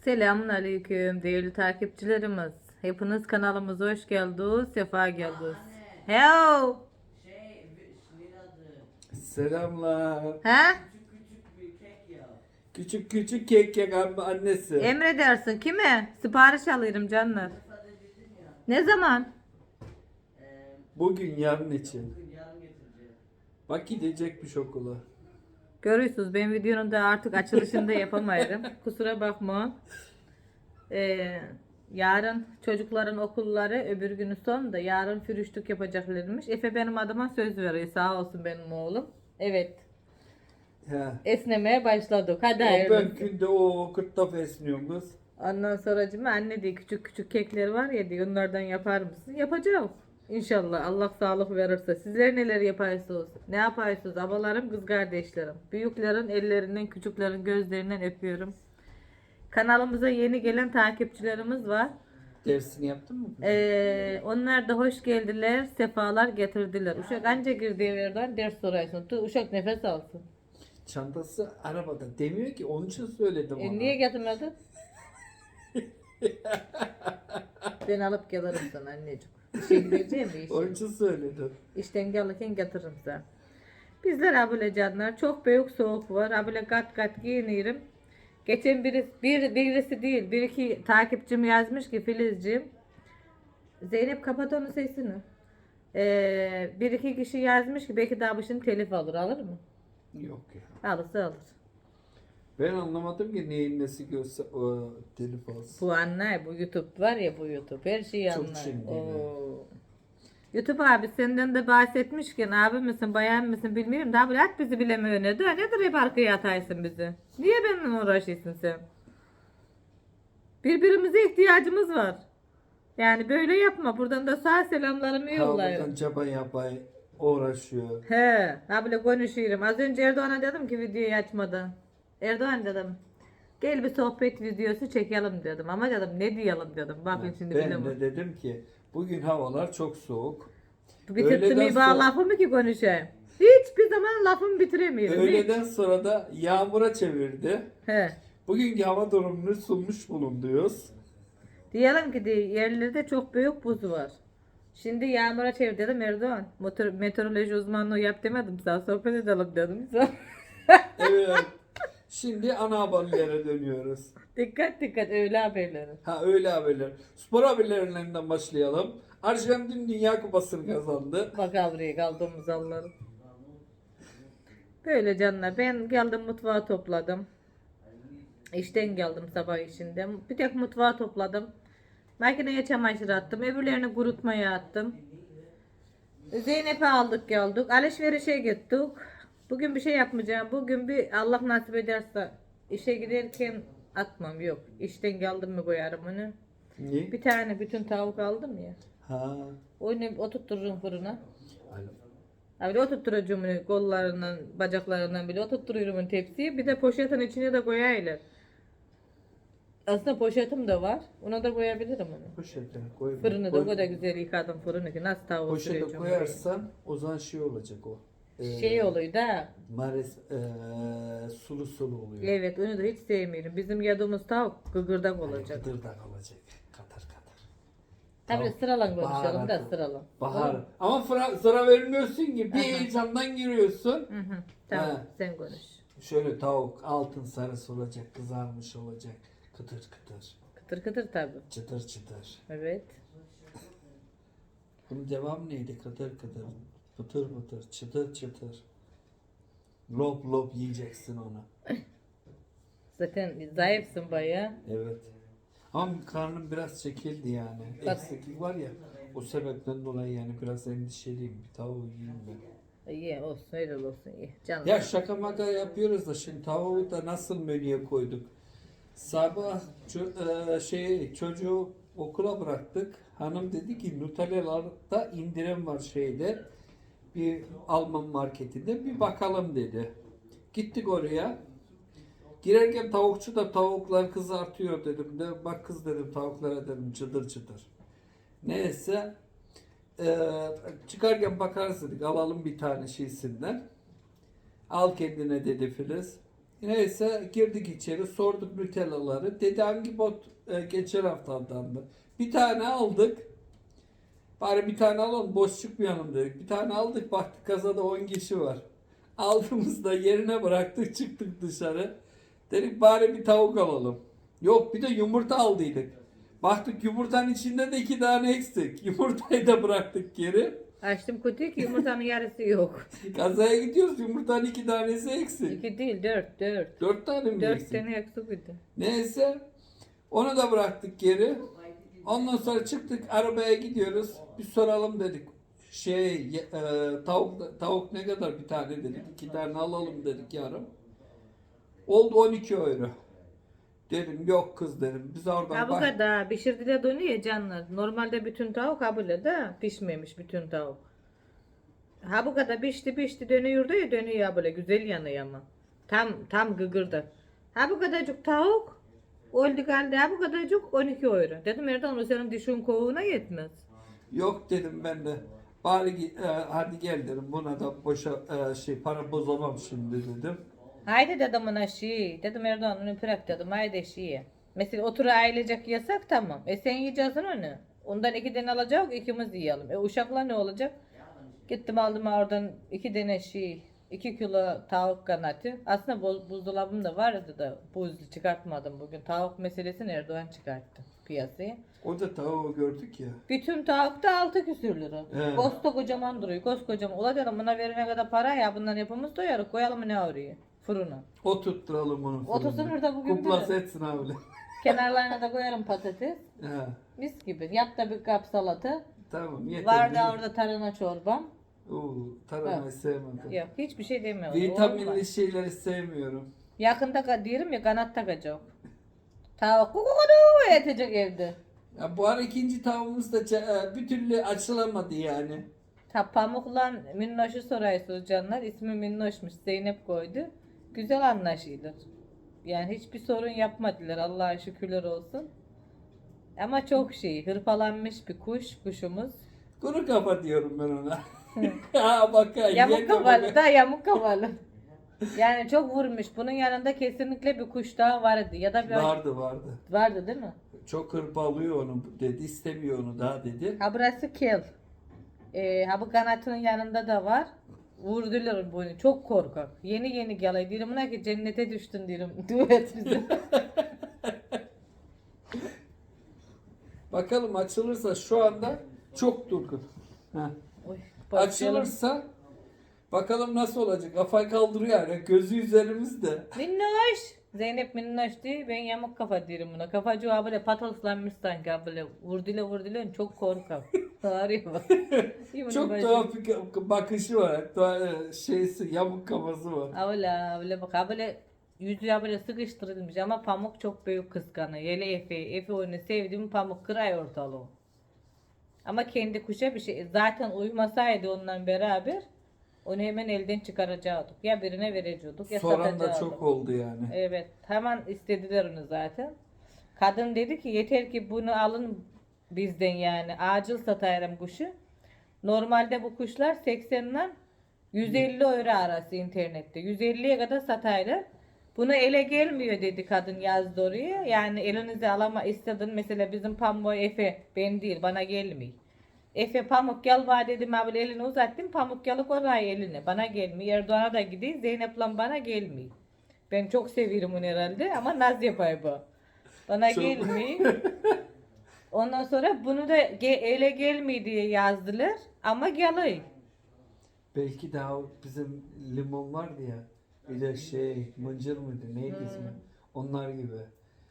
Selamun Aleyküm değerli takipçilerimiz. Hepiniz kanalımıza hoş geldiniz, sefa geldiniz. Hello. Selamlar. Ha? Küçük küçük kek yak amma annesi. Emredersin kime? Sipariş alırım canlar. Ne zaman? Bugün yarın için. Bak gidecekmiş okula. Görüyorsunuz ben videonun da artık açılışını da yapamayırım. Kusura bakma. Ee, yarın çocukların okulları öbür günü son da yarın fürüştük yapacaklarmış. Efe benim adıma söz veriyor sağ olsun benim oğlum. Evet He. esnemeye başladık. Hadi O hayırlısı. ben günde o kırtlaf esniyorum kız. Ondan sonra anne diye küçük küçük kekler var ya diyor onlardan yapar mısın? Yapacağım. İnşallah Allah sağlık verirse. Sizler neler yaparsınız? Ne yaparsınız? Abalarım, kız kardeşlerim. Büyüklerin ellerinden, küçüklerin gözlerinden öpüyorum. Kanalımıza yeni gelen takipçilerimiz var. Dersini yaptın mı? Ee, onlar da hoş geldiler, sefalar getirdiler. Uşak anca girdiği yerden ders soruyorsun. Tu Uşak nefes alsın. Çantası arabada. Demiyor ki onun için söyledim E, ona. niye getirmedin? ben alıp gelirim sana anneciğim. İşe gideceğim bir işe. Onun için söyledim. İşten gelirken getiririm sana. Bizler abile canlar çok büyük soğuk var. Abile kat kat giyinirim. Geçen birisi, bir, birisi değil, bir iki takipçim yazmış ki Filizciğim. Zeynep kapat onun sesini. Ee, bir iki kişi yazmış ki belki daha başını telif alır. Alır mı? Yok ya. Alırsa alır. Ben anlamadım ki neyin nesi görse o telif alsın. Bu anlar, bu YouTube var ya bu YouTube. Her şeyi Çok anlar. şimdi, Oo. YouTube abi senden de bahsetmişken abi misin bayan mısın bilmiyorum da abi at bizi bilemiyor ne de nedir hep arkaya ataysın bizi. Niye benimle uğraşıyorsun sen? Birbirimize ihtiyacımız var. Yani böyle yapma. Buradan da sağ selamlarımı yollayın. buradan çaba yapay uğraşıyor. He, abiyle konuşuyorum. Az önce Erdoğan'a dedim ki videoyu açmadan. Erdoğan dedim. Gel bir sohbet videosu çekelim dedim. Ama dedim ne diyelim dedim. Bakın şimdi ben de dedim ki bugün havalar çok soğuk. Bitirdim Öğleden iyi bana sonra- lafı mı ki konuşayım? Hiçbir zaman lafımı bitiremiyorum. hiç. Öğleden sonra da yağmura çevirdi. He. Bugünkü hava durumunu sunmuş bulunuyoruz. Diyelim ki de yerlerde çok büyük buz var. Şimdi yağmura çevir dedim Erdoğan. Motor, meteoroloji uzmanlığı yap demedim sana sohbet edelim dedim. Evet. Şimdi ana haberlere dönüyoruz. dikkat dikkat öyle haberleri. Ha öyle haberler. Spor haberlerinden başlayalım. Arjantin Dünya Kupası'nı kazandı. Bak buraya kaldığımız anlarım. Böyle canlar ben geldim mutfağı topladım. İşten geldim sabah işinde. Bir tek mutfağı topladım. Makineye çamaşır attım. Öbürlerini kurutmaya attım. Zeynep'i aldık geldik. Alışverişe gittik. Bugün bir şey yapmayacağım. Bugün bir Allah nasip ederse işe giderken atmam yok. İşten geldim mi koyarım onu. Niye? Bir tane bütün tavuk aldım ya. Ha. Onu oturturum fırına. Ay, Abi oturtturacağım onu kollarından, bacaklarından bile oturtturuyorum onu tepsiye. Bir de poşetin içine de koyaylar. Aslında poşetim de var. Ona da koyabilirim onu. Poşete koy. Fırını da koy- o kadar güzel yıkadım fırını ki nasıl tavuk Poşete koyarsan o zaman şey olacak o. Ee. Şey oluyor da. Mares ee, sulu sulu oluyor. Evet onu da hiç sevmiyorum. Bizim yediğimiz tavuk gıgırdak olacak. Kıtırdak olacak. Katar katar. Tabii Tavuk, sıralan konuşalım da baharatı. sıralan. Bahar. Ama sıra, sıra vermiyorsun ki. Bir heyecandan giriyorsun. Hı hı. Tamam Ha. sen konuş. Şöyle tavuk altın sarısı olacak, kızarmış olacak. Kıtır kıtır, Kıtır kıtır tabii. çıtır çıtır. Evet. Bunun devam neydi? Kıtır kıtır, pıtır pıtır, çıtır çıtır. Lop lop yiyeceksin onu. Zaten zayıfsın bayağı. Evet. Ama karnım biraz çekildi yani. Bak. Eksiklik var ya. O sebepten dolayı yani biraz endişeliyim. Bir tavuğu yiyeyim ben. İyi olsun öyle olsun iyi. Canım. Ya şaka maka yapıyoruz da şimdi tavuğu da nasıl menüye koyduk? Sabah çö- e, şey çocuğu okula bıraktık. Hanım dedi ki Nutella'larda indirim var şeyde. Bir Alman marketinde bir bakalım dedi. Gittik oraya. Girerken tavukçu da tavuklar kızartıyor dedim de bak kız dedim tavuklara dedim çıtır çıtır. Neyse e, çıkarken bakarız dedik alalım bir tane şeysinden. Al kendine dedi Filiz. Neyse girdik içeri sorduk Nutella'ları. Dedi hangi bot e, geçen haftadandı. Bir tane aldık. Bari bir tane alalım boş çıkmayalım dedik. Bir tane aldık baktık kasada 10 kişi var. Aldığımızda yerine bıraktık çıktık dışarı. Dedik bari bir tavuk alalım. Yok bir de yumurta aldıydık. Baktık yumurtanın içinde de iki tane eksik. Yumurtayı da bıraktık geri. Açtım kutuyu ki yumurtanın yarısı yok. Kazaya gidiyoruz yumurtanın iki tanesi eksik. İki değil dört dört. Dört tane mi Dört eksik? tane eksik idi. Neyse onu da bıraktık geri. Ondan sonra çıktık arabaya gidiyoruz. Bir soralım dedik. Şey e, tavuk tavuk ne kadar bir tane dedik. İki tane alalım dedik yarım. Oldu 12 euro. Dedim yok kız dedim. Biz oradan Ha bu bak- kadar pişirdiğinde dönüyor canlar. Normalde bütün tavuk ha böyle de pişmemiş bütün tavuk. Ha bu kadar pişti pişti dönüyordu ya dönüyor böyle güzel yanıyor ama. Tam tam gıgırdı. Ha bu kadarcık tavuk oldu geldi ha bu kadarcık 12 euro. Dedim Erdoğan o senin dişin kovuğuna yetmez. Yok dedim ben de. Bari e, hadi gel dedim. Buna da boşa e, şey para bozamam şimdi dedim. Haydi dedim ona şey. Dedim Erdoğan onu bırak dedim haydi şey. Mesela otur ailecek yasak tamam. E sen yiyeceksin onu. Ondan iki tane alacak ikimiz yiyelim. E uşaklar ne olacak? Gittim aldım oradan iki tane şey. İki kilo tavuk kanatı. Aslında buz, buzdolabımda vardı da buzlu çıkartmadım bugün. Tavuk meselesini Erdoğan çıkarttı piyasaya. O da tavuğu gördük ya. Bütün tavuk da altı küsür lira. He. Kosta kocaman duruyor. Koskocaman. Ula dedim buna verene kadar para ya bundan yapımız doyarız. Koyalım ne oraya? Fırına. Oturtturalım bunu. Otursun fırına. orada bugün Kuplası bile. etsin abi. Kenarlarına da koyarım patates. He, Mis gibi. Yap da bir kap salata. tamam yeter. Var da orada tarhana çorbam. Oo, taramayı sevmedim. Yok hiçbir şey demiyorum. Vitaminli şeyleri sevmiyorum. Yakında ka- diyorum ya kanat takacak. Tavuk kukukudu yetecek evde. Ya bu ara ikinci tavuğumuz da ça- e, bir türlü açılamadı yani. Ta pamukla Minnoş'u soruyorsunuz canlar. İsmi Minnoş'muş. Zeynep koydu. Güzel anlaşılır. Yani hiçbir sorun yapmadılar. Allah'a şükürler olsun. Ama çok şey. Hırpalanmış bir kuş. Kuşumuz. Kuru kafa diyorum ben ona. ha bak ha. Yamuk kafalı da yamuk kafalı. Yani çok vurmuş. Bunun yanında kesinlikle bir kuş daha vardı. Ya da bir Vardı vardı. vardı değil mi? Çok hırpalıyor onu dedi. istemiyor onu daha dedi. Ha burası kel. Ee, ha bu kanatının yanında da var. Vurdular bunu. Çok korkak. Yeni yeni gelay. Diyorum buna ki cennete düştün diyorum. Düet bize. Bakalım açılırsa şu anda çok durgun. Ha. Oy, başlayalım. Açılırsa bakalım nasıl olacak. Kafayı kaldırıyor yani. Gözü üzerimizde. Minnoş. Zeynep minnoş diyor. Ben yamuk kafa diyorum buna. Kafacı abi böyle patalıslanmış sanki abi böyle. Vurduyla vurduyla çok korkak. Ağrıyor bak. Çok tuhaf bir bakışı var. Tuhaf, şeysi, yamuk kafası var. Avla avla bak ha böyle yüzü böyle sıkıştırılmış ama pamuk çok büyük kıskanıyor. Yele Efe, Efe onu sevdiğim pamuk kıray ortalığı. Ama kendi kuşa bir şey zaten uyumasaydı onunla beraber onu hemen elden çıkaracaktık. Ya birine verecektik ya Soran da satacaktık. çok oldu yani. Evet hemen istediler onu zaten. Kadın dedi ki yeter ki bunu alın bizden yani acil satayım kuşu. Normalde bu kuşlar 80'den 150 euro arası internette. 150'ye kadar sataylar. Bunu ele gelmiyor dedi kadın yazdı oraya. Yani elinize alama istedin mesela bizim pamuk Efe ben değil bana gelmiyor. Efe pamuk gel bana dedim abi elini uzattım pamuk gelik oraya eline bana gelmiyor. Erdoğan'a da gidiyor Zeynep'le bana gelmiyor. Ben çok seviyorum onu herhalde ama naz yapay bu. Bana Çok- gelmiyor. Ondan sonra bunu da ge- ele gelmiyor diye yazdılar ama geliyor. Belki daha bizim limon vardı ya. Bir de şey mıncır mıydı neydi Hmm. ismi? Onlar gibi.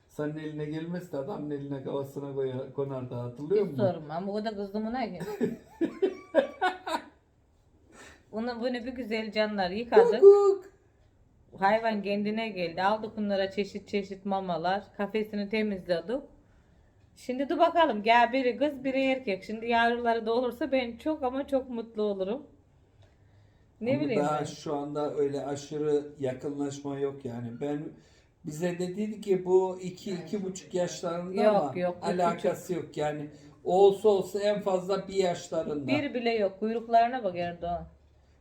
Senin eline gelmez de adamın eline kafasına koyar, konardı hatırlıyor Hiç musun? sorma ama o da kızdımına ki. Bunu, bunu bir güzel canlar yıkadık. Kuk. Hayvan kendine geldi. Aldık bunlara çeşit çeşit mamalar. Kafesini temizledik. Şimdi dur bakalım. Gel biri kız biri erkek. Şimdi yavruları da olursa ben çok ama çok mutlu olurum. Ne Ama bileyim daha ben. şu anda öyle aşırı yakınlaşma yok yani. Ben bize de dedi ki bu iki iki buçuk yaşlarında Yok, ama yok, bu alakası yok yani. Olsa olsa en fazla bir yaşlarında. Bir bile yok. Kuyruklarına bak Erdoğan.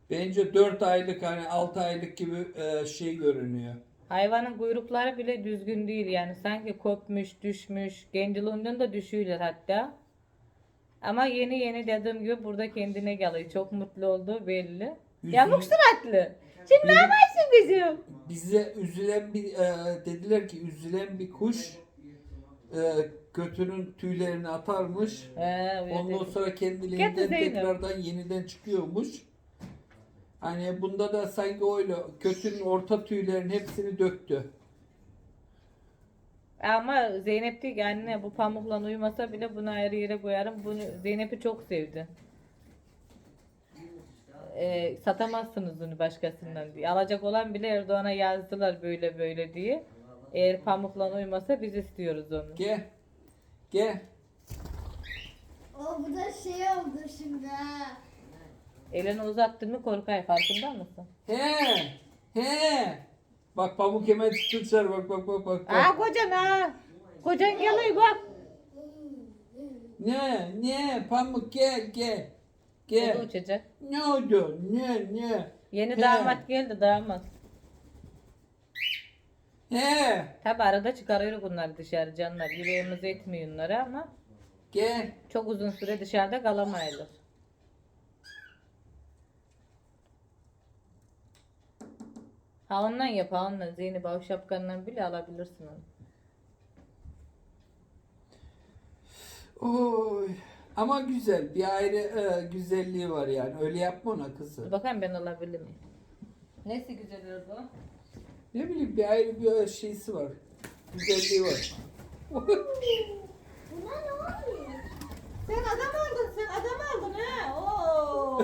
Bence 4 aylık hani 6 aylık gibi e, şey görünüyor. Hayvanın kuyrukları bile düzgün değil yani sanki kopmuş, düşmüş, kendiliğinden de düşüyorlar hatta. Ama yeni yeni dediğim gibi burada kendine geliyor. Çok mutlu olduğu belli. Yamuk suratlı. Şimdi ne yaparsın bizim? Bize üzülen bir e, dediler ki üzülen bir kuş e, götünün tüylerini atarmış. He, öyle Ondan dedi. sonra kendiliğinden Zeynep. tekrardan yeniden çıkıyormuş. Hani bunda da sanki öyle götünün orta tüylerin hepsini döktü. Ama Zeynep diyor ki anne bu pamukla uyumasa bile bunu ayrı yere koyarım. Bunu Zeynep'i çok sevdi. Ee, satamazsınız bunu başkasından diye. Alacak olan bile Erdoğan'a yazdılar böyle böyle diye. Eğer pamukla uymasa biz istiyoruz onu. Gel. Gel. O bu da şey oldu şimdi ha. Elini uzattın mı korkay farkında mısın? He. He. Bak pamuk hemen çıktı dışarı bak bak bak bak. Aa bak. kocan ha. Kocan geliyor bak. Ne ne pamuk gel gel. Gel. uçacak. Ne oldu? Ne ne? Yeni He. damat geldi damat. He. Tabi arada çıkarıyor bunlar dışarı canlar. Yüreğimiz etmiyor onları ama Gel. çok uzun süre dışarıda kalamayırlar. Ha ondan yap ha ondan. Zeynep o şapkandan bile alabilirsin onu. Oy. Ama güzel. Bir ayrı e, güzelliği var yani. Öyle yapma ona Dur kızı. bakayım ben alabilir miyim? Nesi güzel oldu? Ne bileyim bir ayrı bir e, şeysi var. Güzelliği var. Buna ne oluyor? Sen adam aldın, sen adam aldın ha. Oo.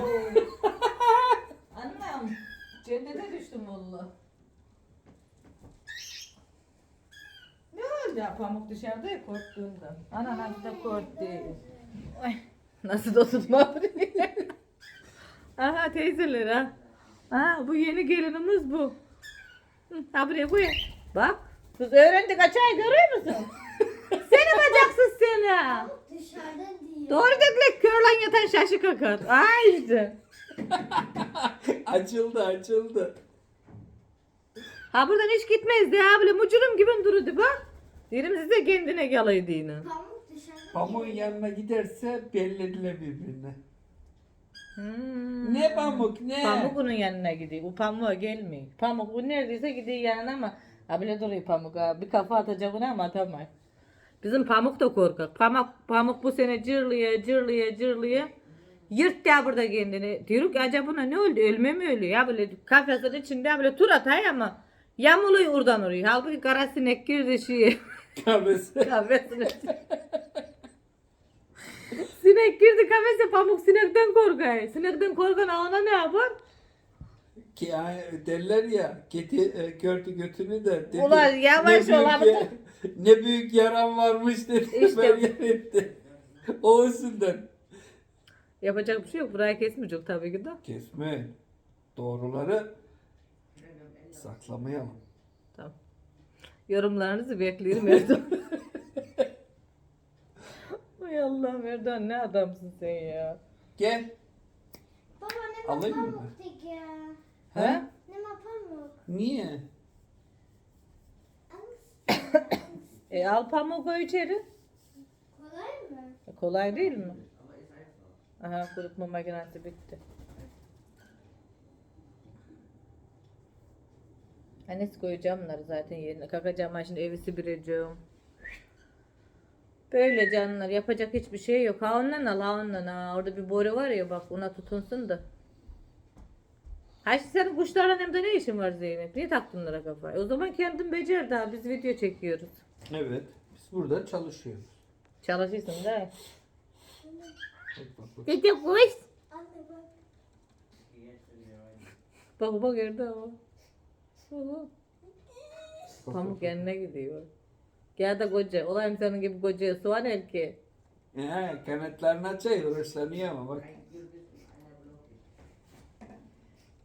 Annem, cennete düştüm valla. Ne oldu ya pamuk dışarıda ya korktuğundan. Ana nasıl da korktu. Ay, nasıl da tutma. Aha teyzeler ha. Ha bu yeni gelinimiz bu. Ha buraya koy. Bak. Kız öğrendik açayı görüyor musun? seni bacaksız seni. Dışarıda diyor. Doğru dediler körlen yatan şaşı kakar. Ay işte. açıldı açıldı. Ha buradan hiç gitmezdi ha böyle mucurum gibi dururdu bak. Dedim size kendine yalaydı yine. Dışarıda Pamuğun yanına giderse bellediler birbirine. Hmm. Ne pamuk ne? Pamuk onun yanına gidiyor. Bu pamuğa gelmiyor. Pamuk bu neredeyse gidiyor yanına ama ha bile duruyor pamuk ha. Bir kafa atacak ona ama atamay. Bizim pamuk da korkak. Pamuk, pamuk bu sene cırlıyor cırlıyor cırlıyor. Yırt ya burada kendini. Diyorum ki acaba buna ne oldu? Ölme mi ölüyor? Ya böyle kafesin içinde böyle tur atay ama yamuluyor oradan oraya. Halbuki kara sinek girdi şeye. Kahvesi. Kafesine. Sinek girdi kafese pamuk sinekten korkar. Sinekten korkan ona ne yapar? Ki yani derler ya kedi e, gördü götünü de dedi. Ulan yavaş ne ol büyük abi. ya- Ne büyük yaram varmış dedi. İşte. Meryem etti. O yüzden. Yapacak bir şey yok. Burayı kesmeyecek tabii ki de. Kesme. Doğruları saklamayalım. Tamam. Yorumlarınızı bekliyorum. Ay Allah'ım Erdoğan ne adamsın sen ya. Gel. Baba ne Alayım mı? pamuk dik ya. He? Ne pamuk? Niye? E al pamuğu koy içeri. Kolay mı? E, kolay değil mi? Aha kurutma makinesi bitti. Annesi koyacağım bunları zaten yerine. Kakacağım ben şimdi evi sibireceğim. Böyle canlar yapacak hiçbir şey yok. Ha ondan al ha ondan ha. Orada bir boru var ya bak ona tutunsun da. Ha şimdi senin kuşlarla hem de ne işin var Zeynep? Niye taktın onlara kafayı? O zaman kendin becer daha biz video çekiyoruz. Evet. Biz burada çalışıyoruz. Çalışırsın. Bak bak bak. Dede kuş. Bak. Bak yerde ama. Pamuk yanına gidiyor. Gel de koca. Olayım senin gibi kocaya soğan erkeği. He, kanatlarını açıyor, uğraşlanıyor ama bak.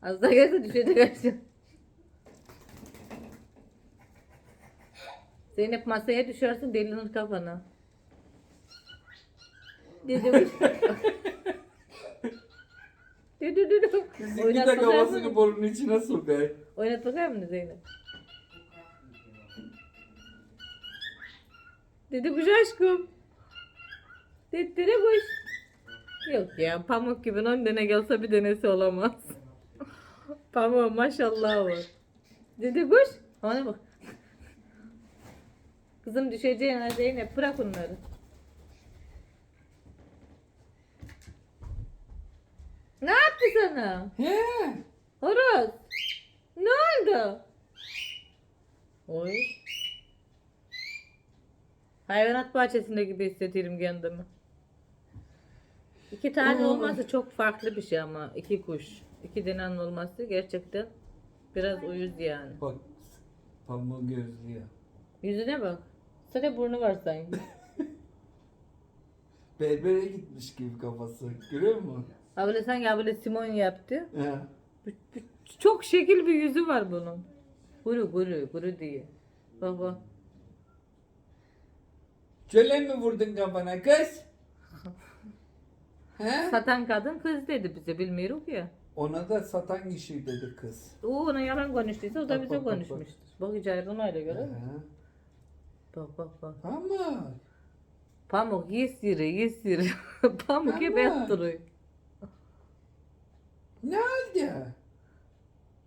Az da gelse düşecek aşağı. Zeynep masaya düşersin delinir kafana. Dedim. Dedi dedi. Bizimki Oynat de bakar kafasını mısın? borunun içine sokar. Oynat bakar mısın Zeynep? Dedi kuş aşkım. Dedi kuş. Yok ya pamuk gibi on tane gelse bir denesi olamaz. Pamuk maşallah var. Dedi kuş. Ona bak. Kızım düşeceğin ha Zeynep bırak onları. Ne yaptı sana? He. Horoz. Ne oldu? Oy. Hayvanat bahçesinde gibi hissediyorum kendimi. İki tane Oy. olması çok farklı bir şey ama iki kuş. İki denen olması gerçekten biraz uyuz yani. Bak pamuğu gözlüyor. Yüzüne bak. Sadece burnu var sanki. Berbere gitmiş gibi kafası. Görüyor musun? Abla sanki abla Simon yaptı. He. Bu- bu- Çok şekil bir yüzü var bunun. Guru guru guru diye. Bak bak. Çöle mi vurdun kafana kız? He? Satan kadın kız dedi bize bilmiyoruz ya. Ona da satan kişi dedi kız. O ona yalan konuştuysa o da Bak, bize bak, bak, bak. konuşmuştur. Bak hiç ayrılmayla göre. He. Bak bak bak. Ama Pamuk yes yürü yes yürü. Pamuk hep Ama- et duruyor. ne oldu?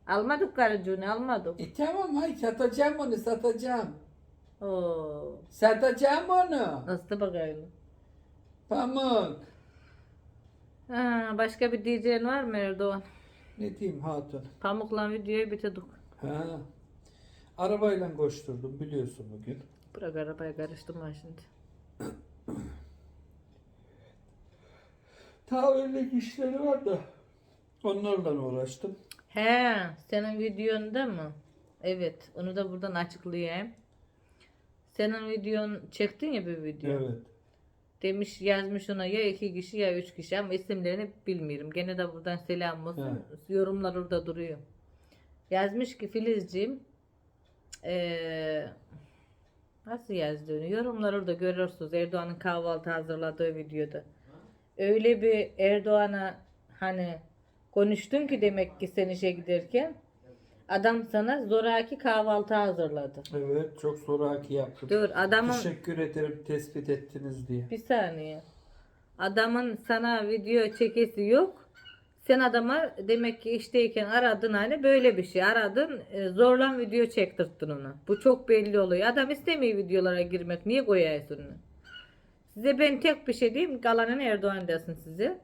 Almadık karıcığını almadık. E tamam hay satacağım onu satacağım. Oo. Satacağım onu. Nasıl bakayım. Pamuk. Ha, başka bir diyeceğin var mı Erdoğan? Ne diyeyim hatun? Pamukla videoyu bitirdik. Ha. Arabayla koşturdum biliyorsun bugün. Bırak arabaya karıştırma şimdi. Ta öyle işleri var da onlarla uğraştım. He, senin videonda mı? Evet, onu da buradan açıklayayım. Senin videon çektin ya bir video. Evet. Demiş yazmış ona ya iki kişi ya üç kişi ama isimlerini bilmiyorum. Gene de buradan selam olsun. Yorumlar orada duruyor. Yazmış ki Filizciğim eee nasıl yazdı onu? Yorumlar orada görürsünüz Erdoğan'ın kahvaltı hazırladığı videoda. Öyle bir Erdoğan'a hani konuştun ki demek ki sen işe giderken adam sana zoraki kahvaltı hazırladı. Evet çok zoraki yaptım. Dur adamın Teşekkür ederim tespit ettiniz diye. Bir saniye. Adamın sana video çekesi yok. Sen adama demek ki işteyken aradın hani böyle bir şey aradın e, zorlan video çektirttin ona. Bu çok belli oluyor. Adam istemiyor videolara girmek. Niye koyuyorsun onu? Size ben tek bir şey diyeyim. Galanın Erdoğan desin size.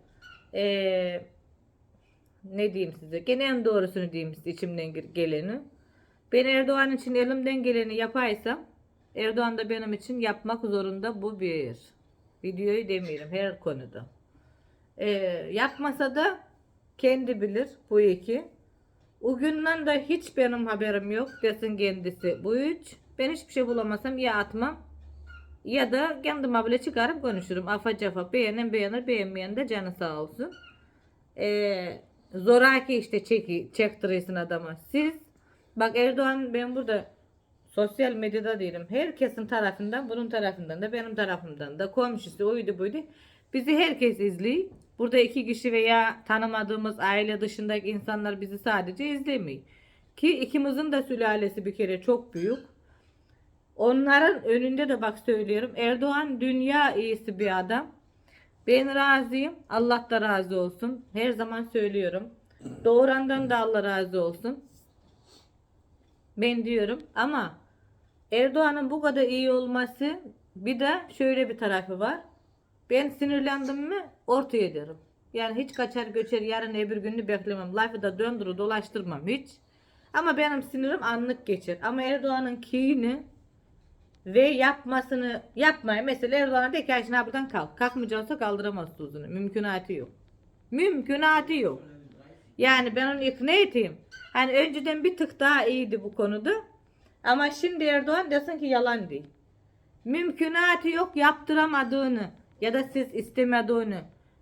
Ee, ne diyeyim size? Gene en doğrusunu diyeyim size içimden gel- geleni. Ben Erdoğan için elimden geleni yapaysam Erdoğan da benim için yapmak zorunda bu bir. Videoyu demiyorum her konuda. Ee, yapmasa da kendi bilir bu iki. O günden de hiç benim haberim yok desin kendisi. Bu üç. Ben hiçbir şey bulamasam ya atmam ya da kendim bile çıkarıp konuşurum. Afa cafa beğenen beğenir beğenmeyen de canı sağ olsun. Ee, zoraki işte çeki, çektiriyorsun adama. Siz bak Erdoğan ben burada sosyal medyada değilim. Herkesin tarafından bunun tarafından da benim tarafımdan da komşusu oydu buydu. Bizi herkes izliyor. Burada iki kişi veya tanımadığımız aile dışındaki insanlar bizi sadece izlemiyor. Ki ikimizin de sülalesi bir kere çok büyük. Onların önünde de bak söylüyorum. Erdoğan dünya iyisi bir adam. Ben razıyım. Allah da razı olsun. Her zaman söylüyorum. Doğurandan da Allah razı olsun. Ben diyorum ama Erdoğan'ın bu kadar iyi olması bir de şöyle bir tarafı var. Ben sinirlendim mi ortaya derim. Yani hiç kaçar göçer yarın öbür gününü beklemem. Lafı da döndürü dolaştırmam hiç. Ama benim sinirim anlık geçer. Ama Erdoğan'ın keyini ve yapmasını yapmayın. Mesela Erdoğan'a de ki "Ayşin buradan kalk. Kalkmayacaksa kaldıramaz tuzunu. Mümkünatı yok. Mümkünatı yok. Yani ben onu ikna edeyim. Hani önceden bir tık daha iyiydi bu konuda. Ama şimdi Erdoğan desin ki yalan değil. Mümkünatı yok yaptıramadığını ya da siz istemediğini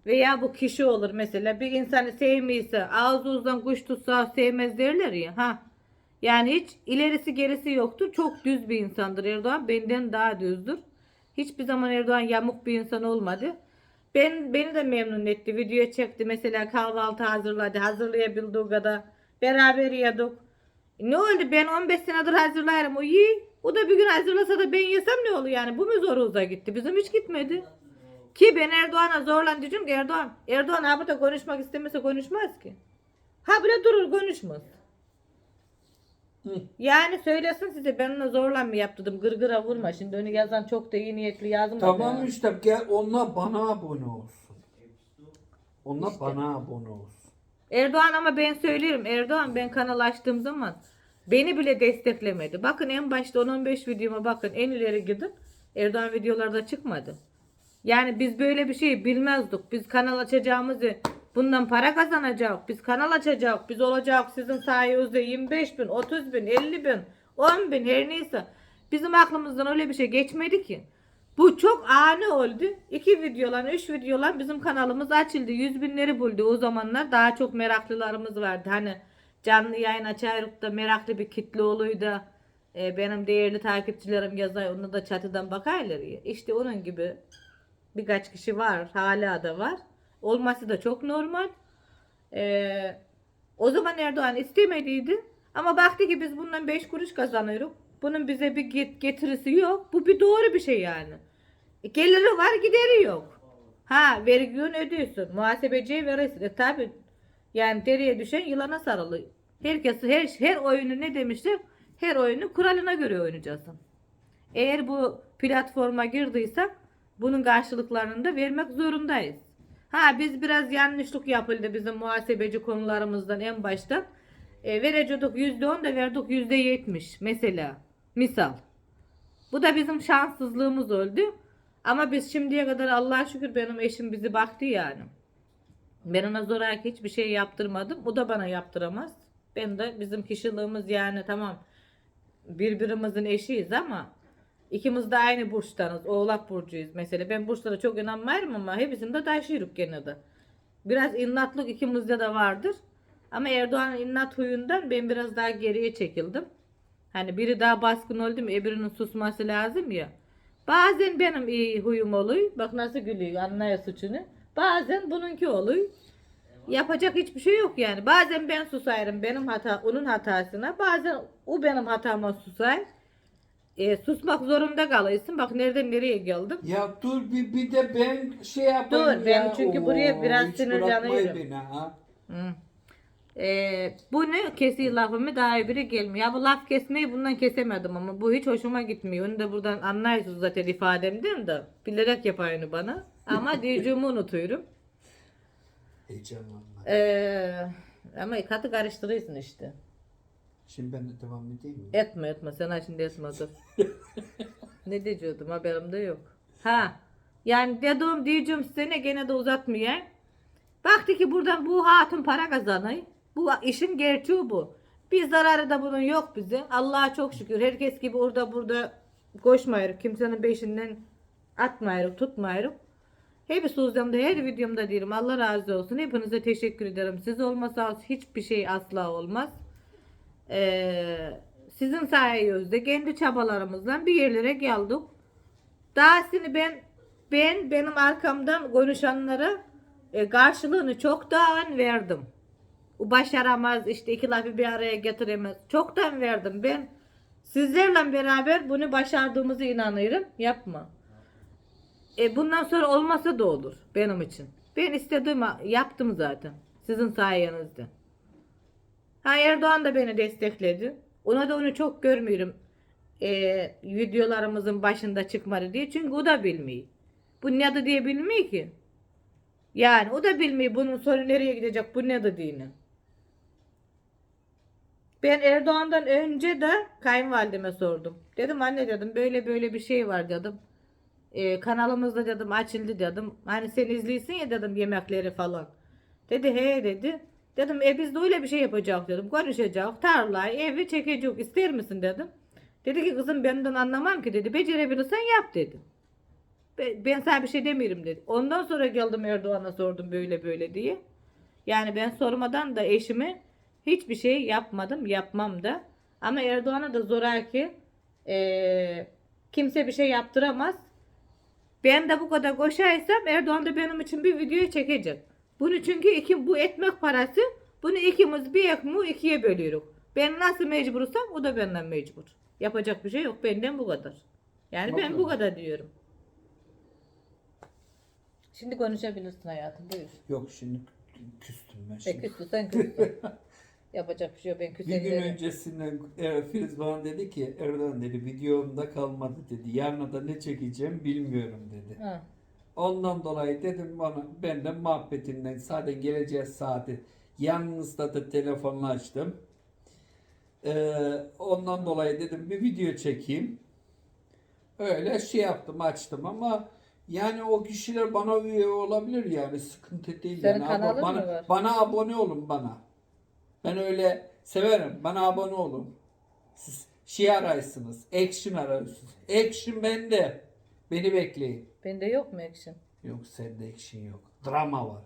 veya bu kişi olur mesela bir insanı sevmiyorsa ağzı uzun kuş tutsa sevmez derler ya ha. Yani hiç ilerisi gerisi yoktur. Çok düz bir insandır Erdoğan. Benden daha düzdür. Hiçbir zaman Erdoğan yamuk bir insan olmadı. Ben beni de memnun etti. Video çekti. Mesela kahvaltı hazırladı. Hazırlayabildiği kadar. Beraber yedik. Ne oldu? Ben 15 senedir hazırlarım. O iyi. O da bir gün hazırlasa da ben yesem ne olur yani? Bu mu zorunuza gitti? Bizim hiç gitmedi. Ki ben Erdoğan'a zorlan diyeceğim ki Erdoğan. Erdoğan ha burada konuşmak istemese konuşmaz ki. Ha bile durur konuşmaz. Hı. Yani söylesin size ben ona zorla mı yaptırdım gırgıra vurma şimdi onu yazan çok da iyi niyetli yazmadı. Tamam yani. işte gel onlar bana abone olsun. Onlar bana abone olsun. Erdoğan ama ben söylerim Erdoğan ben kanal açtığım zaman beni bile desteklemedi. Bakın en başta 10-15 videoma bakın en ileri gidin. Erdoğan videolarda çıkmadı. Yani biz böyle bir şey bilmezdik. Biz kanal açacağımızı bundan para kazanacak. Biz kanal açacak. Biz olacak sizin sayenizde 25 bin, 30 bin, 50 bin, 10 bin her neyse. Bizim aklımızdan öyle bir şey geçmedi ki. Bu çok ani oldu. İki videolar, üç videolar bizim kanalımız açıldı. Yüz binleri buldu o zamanlar. Daha çok meraklılarımız vardı. Hani canlı yayın açarıp da meraklı bir kitle oluydu. Ee, benim değerli takipçilerim yazar. Onu da çatıdan bakarlar ya. İşte onun gibi birkaç kişi var. Hala da var. Olması da çok normal. Ee, o zaman Erdoğan istemediydi. Ama baktı ki biz bundan 5 kuruş kazanıyoruz. Bunun bize bir get- getirisi yok. Bu bir doğru bir şey yani. E, Geliri var gideri yok. Ha vergi ödüyorsun. Muhasebeciye verirsin. E tabi yani deriye düşen yılana sarılı. Herkes her, her oyunu ne demişler? Her oyunu kuralına göre oynayacaksın. Eğer bu platforma girdiysek bunun karşılıklarını da vermek zorundayız. Ha biz biraz yanlışlık yapıldı bizim muhasebeci konularımızdan en baştan. E, verecektik %10 da verdik %70 mesela. Misal. Bu da bizim şanssızlığımız oldu. Ama biz şimdiye kadar Allah'a şükür benim eşim bizi baktı yani. Ben ona zoraki hiçbir şey yaptırmadım. O da bana yaptıramaz. Ben de bizim kişiliğimiz yani tamam birbirimizin eşiyiz ama ikimiz de aynı burçtanız. Oğlak burcuyuz mesela. Ben burçlara çok inanmıyorum ama hepsinde taşıyoruz gene de. Biraz innatlık ikimizde de vardır. Ama Erdoğan'ın innat huyundan ben biraz daha geriye çekildim. Hani biri daha baskın oldu mu öbürünün susması lazım ya. Bazen benim iyi huyum oluyor. Bak nasıl gülüyor anlıyor suçunu. Bazen bununki oluyor. Yapacak hiçbir şey yok yani. Bazen ben susarım benim hata onun hatasına. Bazen o benim hatama susar. E, susmak zorunda kalıyorsun. Bak nereden nereye geldim. Ya dur bir, bir de ben şey yapayım Dur, ben çünkü buraya biraz hiç sinirleniyorum. bırakmayın beni ha. Hı. Ee, bu ne kesiyor lafımı daha biri gelmiyor. Ya bu laf kesmeyi bundan kesemedim ama bu hiç hoşuma gitmiyor. Onu da buradan anlıyorsunuz zaten ifademden de. Bilerek yapar onu bana. Ama diyeceğimi unutuyorum. Heyecanlanma. Ee, ama katı karıştırıyorsun işte. Şimdi ben de devam edeyim mi? Etme etme sen şimdi etme dur. ne diyecektim haberimde yok. Ha yani dedim diyeceğim size ne gene de uzatmıyor. Baktı ki buradan bu hatun para kazanıyor. Bu işin gerçeği bu. Bir zararı da bunun yok bize. Allah'a çok şükür. Herkes gibi orada burada koşmayırık. Kimsenin peşinden atmayırık, tutmayırık. Hep sözümde her videomda diyorum. Allah razı olsun. Hepinize teşekkür ederim. Siz olmasanız hiçbir şey asla olmaz. Ee, sizin sayenizde kendi çabalarımızla bir yerlere geldik. Dahasını ben ben benim arkamdan konuşanlara e, karşılığını çoktan verdim. O başaramaz işte iki lafı bir araya getiremez. Çoktan verdim ben. Sizlerle beraber bunu başardığımızı inanıyorum. Yapma. E, bundan sonra olmasa da olur benim için. Ben istediğimi yaptım zaten. Sizin sayenizde. Ha Erdoğan da beni destekledi. Ona da onu çok görmüyorum. E, videolarımızın başında çıkmadı diye. Çünkü o da bilmiyor. Bu ne de diye bilmiyor ki. Yani o da bilmiyor bunun sonu nereye gidecek bu ne dediğini. Ben Erdoğan'dan önce de kayınvalideme sordum. Dedim anne dedim böyle böyle bir şey var dedim. Ee, kanalımızda dedim açıldı dedim. Hani sen izliyorsun ya dedim yemekleri falan. Dedi he dedi. Dedim e biz de öyle bir şey yapacak dedim. Konuşacak, tarlayı, evi çekecek ister misin dedim. Dedi ki kızım benden anlamam ki dedi. Becerebilirsen yap dedi. Ben, sana bir şey demiyorum dedi. Ondan sonra geldim Erdoğan'a sordum böyle böyle diye. Yani ben sormadan da eşime hiçbir şey yapmadım, yapmam da. Ama Erdoğan'a da zoraki eee kimse bir şey yaptıramaz. Ben de bu kadar koşaysam Erdoğan da benim için bir video çekecek. Bunu çünkü iki, bu ekmek parası bunu ikimiz bir ekmeği ikiye bölüyoruz. Ben nasıl mecbursam o da benden mecbur. Yapacak bir şey yok. Benden bu kadar. Yani ben Bakalım. bu kadar diyorum. Şimdi konuşabilirsin hayatım. Buyur. Yok şimdi küstüm ben E, şimdi. küstüsen küstün. Yapacak bir şey yok. Ben Bir gün öncesinden e, Filiz bana dedi ki Erdoğan dedi videomda kalmadı dedi. Yarına da ne çekeceğim bilmiyorum dedi. Ha. Ondan dolayı dedim bana ben de muhabbetinden zaten geleceğiz saati. Yanınızda da telefonla açtım. Ee, ondan dolayı dedim bir video çekeyim. Öyle şey yaptım açtım ama yani o kişiler bana üye olabilir yani sıkıntı değil. Senin yani. kanalın bana, mı var? bana abone olun bana. Ben öyle severim. Bana abone olun. Siz şey araysınız. Action arıyorsunuz. Action bende. Beni bekleyin. Bende yok mu action? Yok sende action yok. Drama var.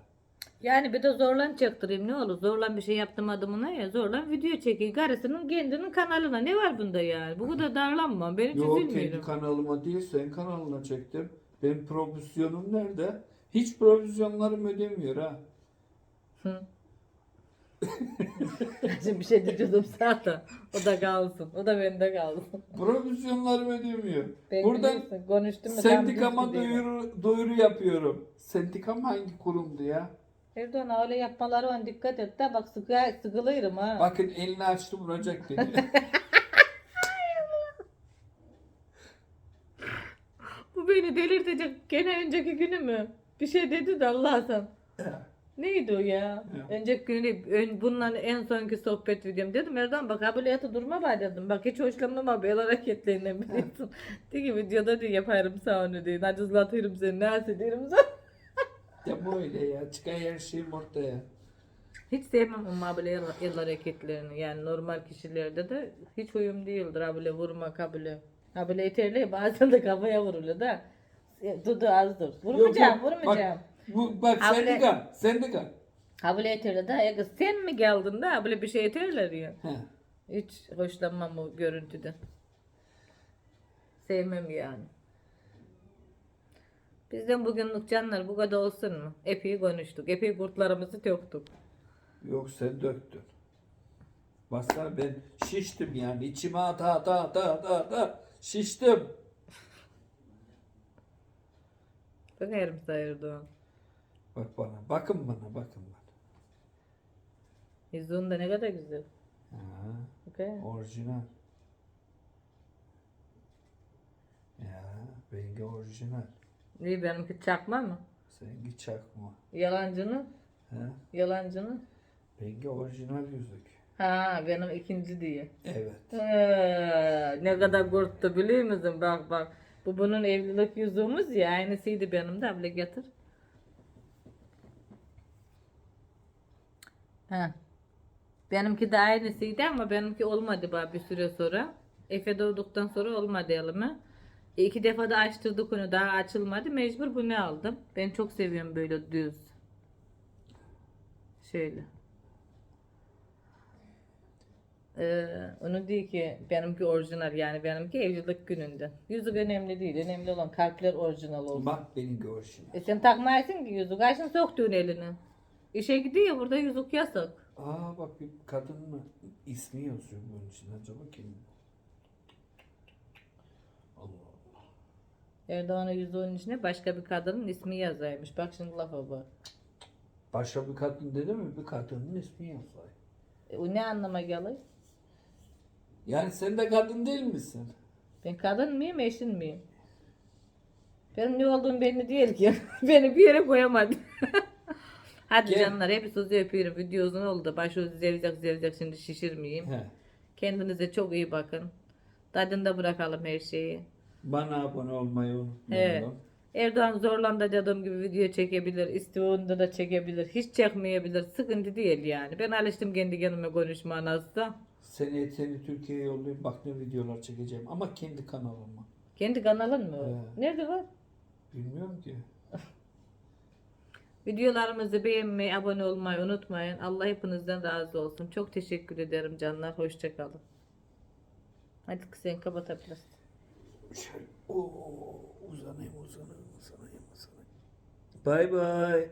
Yani bir de zorlan çaktırayım ne olur. Zorlan bir şey yaptım adımına ya. Zorlan video çekeyim. Karısının kendinin kanalına. Ne var bunda yani? Bu kadar darlanma. Ben hiç Yok kendi üzülmüyorum. kanalıma değil sen kanalına çektim. Benim prodüksiyonum nerede? Hiç prodüksiyonlarım ödemiyor ha. Hı. Şimdi bir şey diyordum zaten. O da kalsın. O da bende kalsın. Prodüksiyonlarım ödemiyor. Ben Buradan biliyorsun, konuştum mu? sendikama duyuru, duyuru yapıyorum. Sendikam hangi kurumdu ya? Erdoğan öyle yapmaları on dikkat et de bak sıkı, sıkılırım ha. Bakın elini açtı vuracak beni. Bu beni delirtecek. Gene önceki günü mü? Bir şey dedi de Allah'tan. Neydi o ya? Ya. Önceki günü ön, bundan en sonki sohbet videom dedim Erdoğan bak ameliyatı durma var dedim. Bak hiç hoşlanmam abi el hareketlerinden biliyorsun. Diyor ki videoda diyor yaparım sağ onu diyor. Acızlatırım seni nasıl sana. ya böyle ya. Çıkar her şeyim ortaya. Hiç sevmem o mabile el, el hareketlerini. Yani normal kişilerde de hiç uyum değildir. Abile vurma kabile. Abile yeterli bazen de kafaya vuruluyor da. Dudu az dur. Vurmayacağım Yok, yok. vurmayacağım. Bak, bu, bak Abla- sendika. Sendika. Abile yeterli de. Ya kız sen mi geldin de abile bir şey yeterler ya. He. Hiç hoşlanmam o görüntüden. Sevmem yani. Bizden bugünlük canlar bu kadar olsun mu? Epey konuştuk. Epey kurtlarımızı döktük. Yok sen döktün. Baksana ben şiştim yani. İçime ata ata ata ata ata. Şiştim. Bakarım sayırdı Bak bana. Bakın bana. Bakın bana. Yüzüğün de ne kadar güzel. Ha, Okay. orijinal. Ya bengi orijinal. İyi benimki çakma mı? Sengi çakma. Yalancını? Ha? Yalancını? Bengi orijinal yüzük. Ha benim ikinci diye. Evet. Ee, ne kadar korktu biliyor musun? Bak bak. Bu bunun evlilik yüzüğümüz ya. Aynısıydı benim de. Abla getir. Ha. Benimki de aynısıydı ama benimki olmadı bana bir süre sonra. Efe doğduktan sonra olmadı elime. E, İki defa da açtırdık onu daha açılmadı. Mecbur bunu aldım. Ben çok seviyorum böyle düz. Şöyle. Ee, onu değil ki benimki orijinal yani benimki evlilik gününde. Yüzük önemli değil. Önemli olan kalpler orijinal olsun. Bak benimki orijinal. E sen takmaysın ki yüzük. Ayşın soktuğun elini. İşe gidiyor burada yüzük yasak. Aa bak bir kadın mı? ismi yazıyor bunun için. Acaba kim? Allah Allah. Erdoğan'ın yüzüğün içine başka bir kadının ismi yazaymış. Bak şimdi lafa bak. Başka bir kadın dedi mi? Bir kadının ismi yazıyor. E, o ne anlama gelir? Yani sen de kadın değil misin? Ben kadın mıyım eşin miyim? Benim ne olduğum belli değil ki. Beni bir yere koyamadı. Hadi Gel. canlar hepinizi öpüyorum. Video uzun oldu. Başı zevzek zevzek şimdi şişirmeyeyim. He. Kendinize çok iyi bakın. Tadında bırakalım her şeyi. Bana abone olmayı Evet. unutmayalım. Erdoğan zorlandı dediğim gibi video çekebilir. İstiyorunda da çekebilir. Hiç çekmeyebilir. Sıkıntı değil yani. Ben alıştım kendi kendime konuşmaya nasılsa. Seni, seni Türkiye'ye yollayayım. Bak ne videolar çekeceğim. Ama kendi kanalıma. Kendi kanalın mı? Evet. Nerede var? Bilmiyorum ki. Videolarımızı beğenmeyi, abone olmayı unutmayın. Allah hepinizden razı olsun. Çok teşekkür ederim canlar. Hoşçakalın. Hadi sen kapatabilirsin. Şöyle oo, uzanayım uzanayım uzanayım uzanayım. Bay bay.